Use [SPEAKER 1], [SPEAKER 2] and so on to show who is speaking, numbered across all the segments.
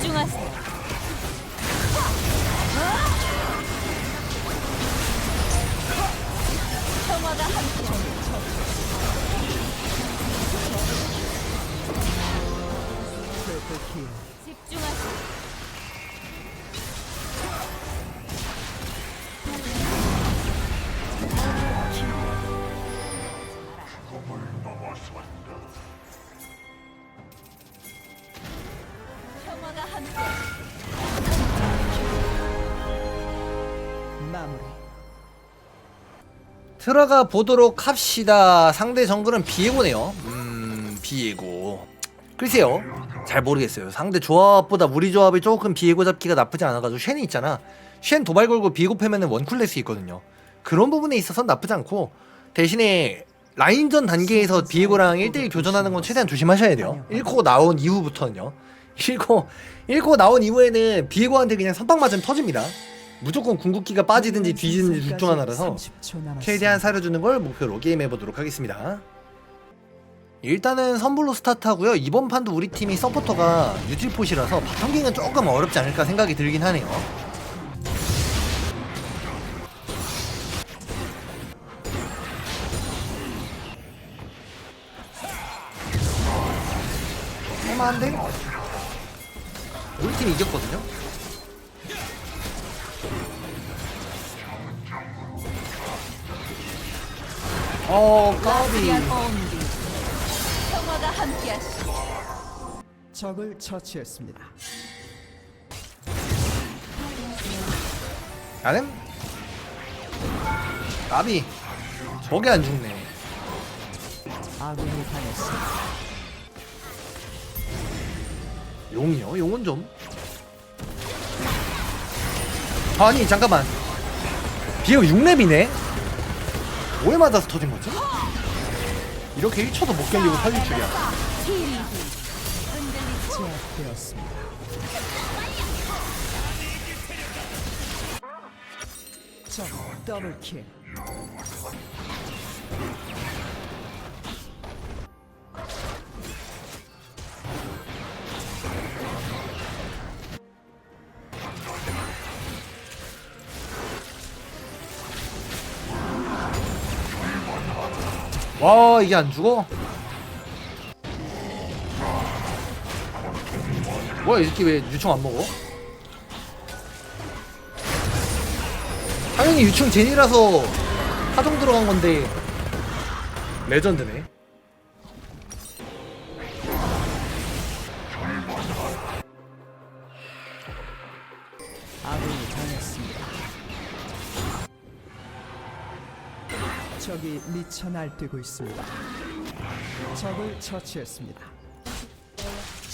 [SPEAKER 1] 집중하세요.
[SPEAKER 2] 들어가 보도록 합시다. 상대 정글은 비에고네요. 음, 비에고. 글쎄요. 잘 모르겠어요. 상대 조합보다 우리 조합이 조금 비에고 잡기가 나쁘지 않아가지고 쉔이 있잖아. 쉔 도발 걸고 비에고 패면은 원쿨 낼수 있거든요. 그런 부분에 있어서 나쁘지 않고 대신에 라인전 단계에서 비에고랑 1대1 교전하는 건 최대한 조심하셔야 돼요. 1코 나온 이후부터는요. 1코, 1코 나온 이후에는 비에고한테 그냥 선빵 맞으면 터집니다. 무조건 궁극기가 빠지든지 뒤지든지 둘 중 하나라서
[SPEAKER 3] 30초 남았습니다.
[SPEAKER 2] 최대한 살려주는 걸 목표로 게임해 보도록 하겠습니다. 일단은 선불로 스타트하고요. 이번 판도 우리 팀이 서포터가 유틸포시라서 바텀갱은 조금 어렵지 않을까 생각이 들긴 하네요. 할만한데? 우리 팀이 이겼거든요? 어, 까비.
[SPEAKER 1] 평화가.
[SPEAKER 3] 적을 처치했습니다.
[SPEAKER 2] 나는 나비 저게 안 죽네
[SPEAKER 3] 아군이 당했습니다.
[SPEAKER 2] 용이요? 용은 좀 아니 잠깐만 비오 6렙이네 뭐에 맞아서 터진 거지? 이렇게 1초도 못 견디고 살릴 줄이야
[SPEAKER 3] 더블킬.
[SPEAKER 2] 와 이게 안 죽어? 뭐야 이 새끼 왜 유충 안 먹어? 당연히 유충 제니라서 하정 들어간 건데 레전드네
[SPEAKER 3] 아군이 적이 미쳐 날뛰고 있습니다. 적을 처치했습니다.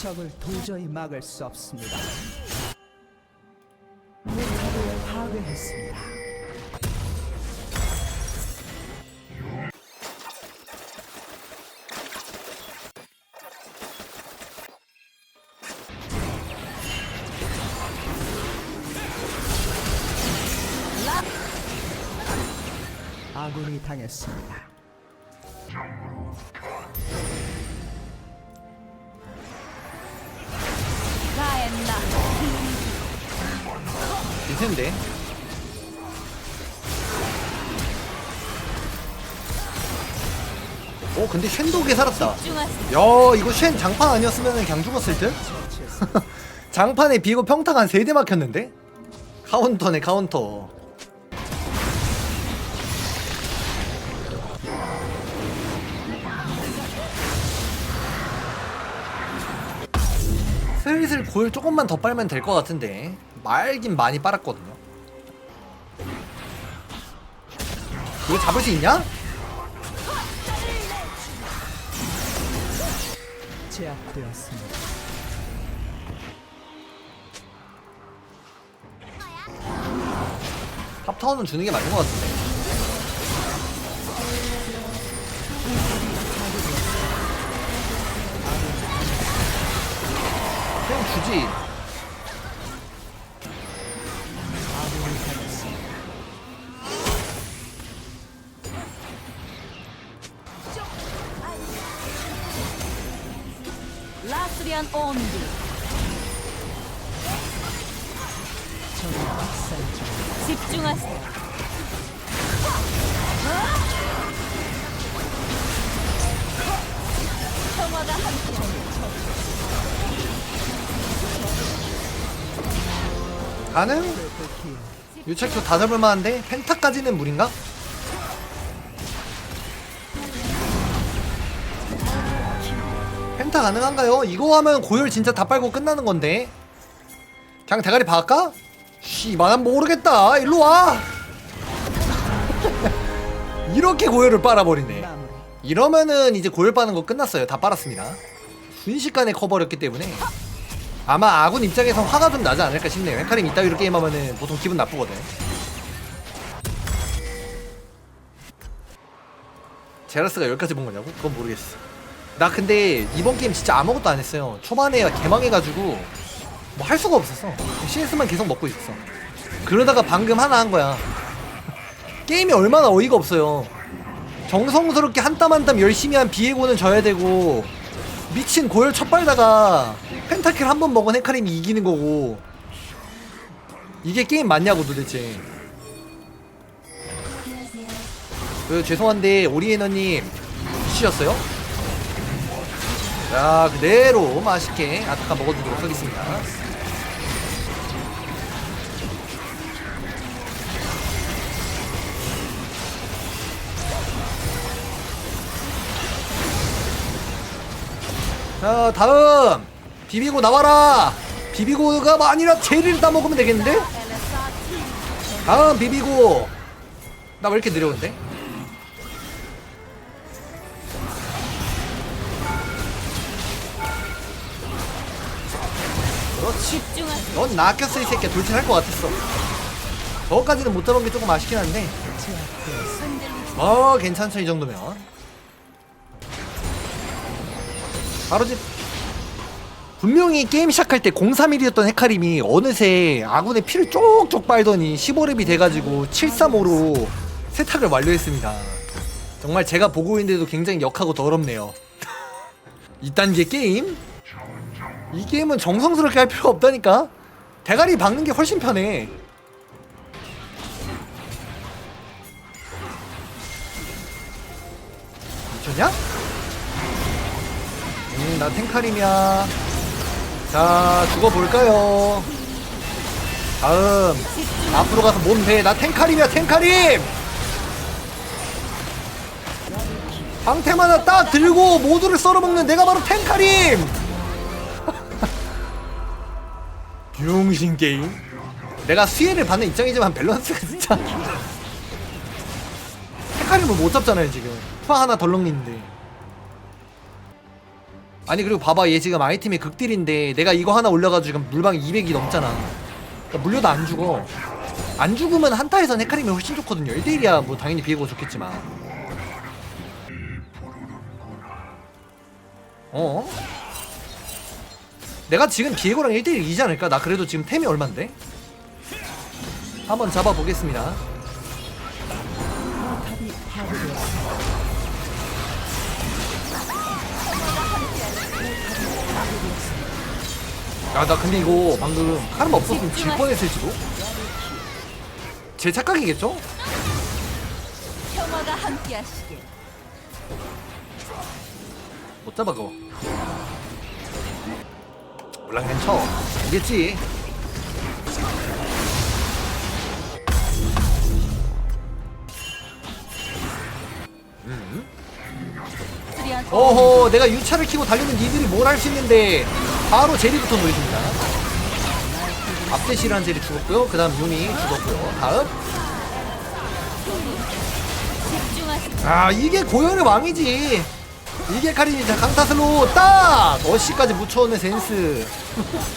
[SPEAKER 3] 적을 도저히 막을 수 없습니다. 목표를 파괴했습니다. 아군이 당했습니다.
[SPEAKER 1] 가엔나
[SPEAKER 2] 인텐데 오 근데 쉔도게 살았다. 야 이거 쉔 장판 아니었으면 그냥 죽었을 듯? 장판에 비고 평타가 한 3대 막혔는데? 카운터네 카운터 슬슬 골 조금만 더 빨면 될 것 같은데 말긴 많이 빨았거든요 이거 잡을 수 있냐?
[SPEAKER 3] 제압되었습니다.
[SPEAKER 2] 탑타운은 주는 게 맞는 것 같은데 주지.
[SPEAKER 1] 라스리안 온드. 집중하세요.
[SPEAKER 2] 가능? 유착도 다 잡을 만한데 펜타까지는 무리인가? 펜타 가능한가요? 이거 하면 고열 진짜 다 빨고 끝나는 건데 그냥 대가리 박을까? 씨발 난 모르겠다 일로 와 이렇게 고열을 빨아버리네. 이러면은 이제 고열 빠는 거 끝났어요 다 빨았습니다 순식간에 커버렸기 때문에 아마 아군 입장에선 화가 좀 나지 않을까 싶네요. 헷갈림 이따위로 게임하면은 보통 기분 나쁘거든. 제라스가 여기까지 본 거냐고? 그건 모르겠어. 나 근데 이번 게임 진짜 아무것도 안 했어요. 초반에 개망해가지고 뭐 할 수가 없었어. CS만 계속 먹고 있었어. 그러다가 방금 하나 한 거야. 게임이 얼마나 어이가 없어요. 정성스럽게 한 땀 한 땀 열심히 한 비에고는 져야 되고 미친 고열 첫 빨다가 펜타킬 한 번 먹은 헤카림이 이기는 거고. 이게 게임 맞냐고 도대체. 그 죄송한데 오리에너님 드시셨어요? 자 그대로 맛있게 아타카 먹어주도록 하겠습니다 자 다음. 비비고 나와라. 비비고가 아니라 제리를 따먹으면 되겠는데? 다음 비비고. 나 왜 이렇게 느려운데? 그렇지. 넌 낚였어 이 새끼야. 돌진할 것 같았어. 저거까지는 못 잡은 게 조금 아쉽긴 한데. 어 괜찮죠 이 정도면 바로 집. 분명히 게임 시작할 때 031이었던 헤카림이 어느새 아군의 피를 쪽쪽 빨더니 15렙이 돼가지고 735로 세탁을 완료했습니다. 정말 제가 보고 있는데도 굉장히 역하고 더럽네요. 게 게임? 이 게임은 정성스럽게 할 필요 없다니까? 대가리 박는 게 훨씬 편해. 미쳤냐? 음, 나 탱카림이야. 자, 죽어볼까요? 다음. 앞으로 가서 몸 대. 나 탱카림이야, 탱카림! 방템 하나 딱 들고 모두를 썰어먹는 내가 바로 탱카림! 병신 게임. 내가 수혜를 받는 입장이지만 밸런스가 진짜. 탱카림을 못 잡잖아요, 지금. 푸아 하나 덜렁이는데. 아니 그리고 봐봐 얘 지금 아이템이 극딜인데 내가 이거 하나 올려가지고 지금 물방 200이 넘잖아 그러니까 물려도 안 죽어 안 죽으면 한타에선 헤카림이 훨씬 좋거든요 1대1이야 뭐 당연히 비에고 좋겠지만 어? 내가 지금 비에고랑 1대1 이지 않을까? 나 그래도 지금 템이 얼만데? 한번 잡아보겠습니다 야 나 근데 이거 방금 카르 없었으면 질 뻔했을지도? 제 착각이겠죠?
[SPEAKER 1] 평화가 함께하시길.
[SPEAKER 2] 못 잡아 그거 물랑면 쳐 알겠지
[SPEAKER 1] 수리한
[SPEAKER 2] 어허 내가 유차를 키고 달리면 니들이 뭘 할 수 있는데 바로 제리부터 보여줍니다 앞대시라는 제리 죽었고요 그 다음 유미 죽었고요 다음. 아 이게 고열의 왕이지 이게 카린이자 강타슬로 딱 어시까지 묻혀오는 센스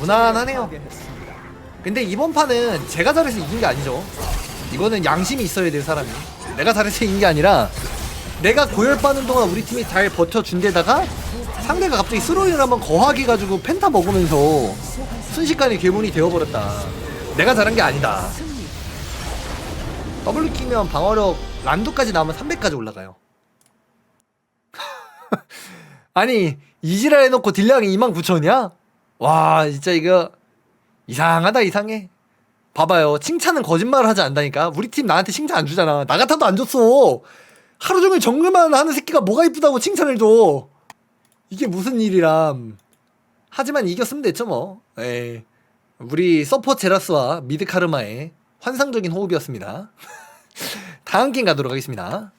[SPEAKER 2] 무난하네요. 근데 이번 판은 제가 잘해서 이긴 게 아니죠. 이거는 양심이 있어야 될 사람이. 내가 잘해서 이긴 게 아니라 내가 고열 빠는 동안 우리 팀이 잘 버텨준 데다가 상대가 갑자기 스로이를 한번 거하게 가지고 펜타 먹으면서 순식간에 괴물이 되어버렸다. 내가 잘한 게 아니다. 더블 키면 방어력 란도까지 나오면 300까지 올라가요. 아니 이지라 해놓고 딜량이 2만 9천이야? 와 진짜 이거 이상하다 이상해 봐봐요 칭찬은 거짓말을 하지 않다니까 우리 팀 나한테 칭찬 안 주잖아 나 같아도 안 줬어 하루 종일 정글만 하는 새끼가 뭐가 이쁘다고 칭찬을 줘. 이게 무슨 일이람. 하지만 이겼으면 됐죠 뭐. 에이. 우리 서포 제라스와 미드 카르마의 환상적인 호흡이었습니다. 다음 게임 가도록 하겠습니다